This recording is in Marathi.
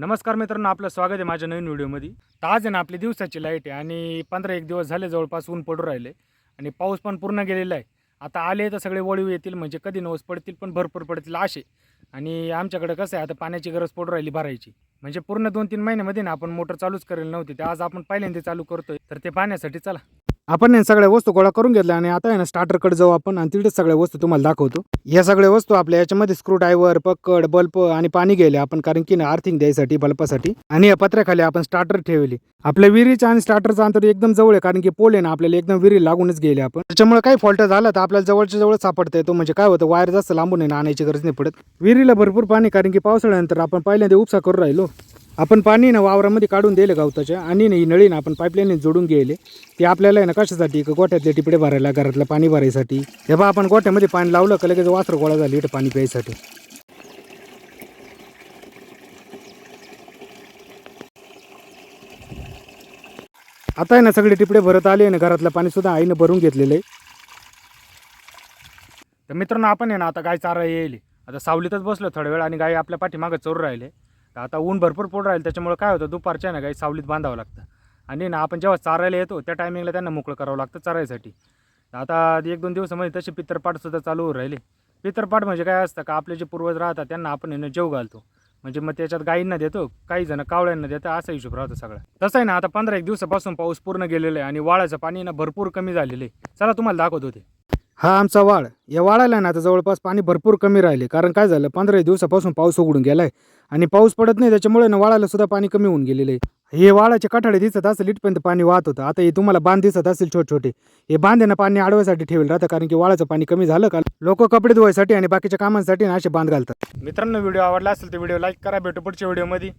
नमस्कार मित्रांनो आपलं स्वागत आहे माझ्या नवीन व्हिडिओमध्ये. तर आज आहे ना आपली दिवसाची लाइट आहे आणि पंधरा एक दिवस झाले जवळपास ऊन पडून राहिले आणि पाऊस पण पूर्ण गेलेला आहे. आता आले तर सगळे वळीव येतील म्हणजे कधी नवस पडतील पण भरपूर पडतील असे. आणि आमच्याकडे कसं आहे आता पाण्याची गरज पडू राहिली भरायची. म्हणजे पूर्ण दोन तीन महिन्यामध्ये ना आपण मोटर चालूच करेल नव्हती ते आज आपण पहिल्यांदा चालू करतोय. तर ते पाण्यासाठी चला. आपण सगळ्या वस्तू गोळा करून घेतल्या आणि आता आहे ना स्टार्टरकडे जाऊ आपण आणि तिथेच सगळ्या वस्तू तुम्हाला दाखवतो. या सगळ्या वस्तू आपल्या याच्यामध्ये स्क्रू ड्रायव्हर पकड बल्ब आणि पाणी गेले आपण कारण की ना आर्थिंग द्यायसाठी बल्बासाठी आणि या पत्र्याखाली आपण स्टार्टर ठेवली. आपल्या विहिरीच्या आणि स्टार्टरचं अंतर एकदम जवळ आहे कारण की पोल आहे ना आपल्याला एकदम विहिरी लागूनच गेले आपण. त्याच्यामुळे काही फॉल्ट झाला तर आपल्याला जवळच्या जवळ सापडता येतो म्हणजे काय होतं? वायर जास्त लांबून आहे ना आणायची गरज नाही पडत. विहिरीला भरपूर पाणी कारण की पावसाळ्यानंतर आपण पहिल्यांदा उपसा करू राहिलो. आपण पाणी ना वावरामध्ये काढून दिलं गवताच्या आणि ना ही नळी ना आपण पाईपलाईनने जोडून गेले. ते आपल्याला आहे ना कशासाठी? का गोठ्यातले टिपडे भरायला घरातलं पाणी भरायसाठी. हे बा आपण गोठ्यामध्ये पाणी लावलं का लगेच वासर गोळा झाली इथं पाणी प्यायसाठी. आता आहे ना सगळे टिपडे भरत आले ना घरातलं पाणी सुद्धा आईनं भरून घेतलेलं आहे. तर मित्रांनो आपण आहे ना आता गाय चारा येईल आता सावलीतच बसलो थोड्या वेळ आणि गाय आपल्या पाठीमागं चोरू राहिले. आता ऊन भरपूर पडून राहील त्याच्यामुळे काय होतं दुपारच्या ना काही सावलीत बांधावं लागतं. आणि ना आपण जेव्हा चारायला येतो त्या टायमिंगला त्यांना मोकळं करावं लागतं चरायसाठी. आता एक दोन दिवसामध्ये तसे पितरपाठसुद्धा चालू होऊन राहिले. पितरपाठ म्हणजे काय असतं का आपले जे पूर्वज राहतात त्यांना आपण आहे जेव घालतो. म्हणजे मग त्याच्यात गायींना देतो काही जण कावळ्यांना देतो असा हिशोब राहतो सगळा. तसं आहे ना आता पंधरा एक दिवसापासून पाऊस पूर्ण गेलेला आहे आणि वाळाचं पाणी ना भरपूर कमी झालेलं आहे. चला तुम्हाला दाखवतो ते. हा आमचा वाळ. या वाळाला ना आता जवळपास पाणी भरपूर कमी राहिले. कारण काय झालं? पंधरा दिवसापासून पाऊस उघडून गेला आहे आणि पाऊस पडत नाही त्याच्यामुळे ना वाळाला सुद्धा पाणी कमी होऊन गेलेलं आहे. हे वाळाचे काठाडे दिसत असेल इथपर्यंत पाणी वाहत होतं. आता हे तुम्हाला बांध दिसत असेल छोटे छोटे हे बांध पाणी अडवायसाठी ठेवलं राहतं कारण की वाळाचं पाणी कमी झालं का? लोक कपडे धुवायसाठी आणि बाकीच्या कामांसाठी ना असे बांध घालतात. मित्रांनो व्हिडिओ आवडला असेल तर व्हिडिओ लाईक करा. भेटू पुढच्या व्हिडिओमध्ये.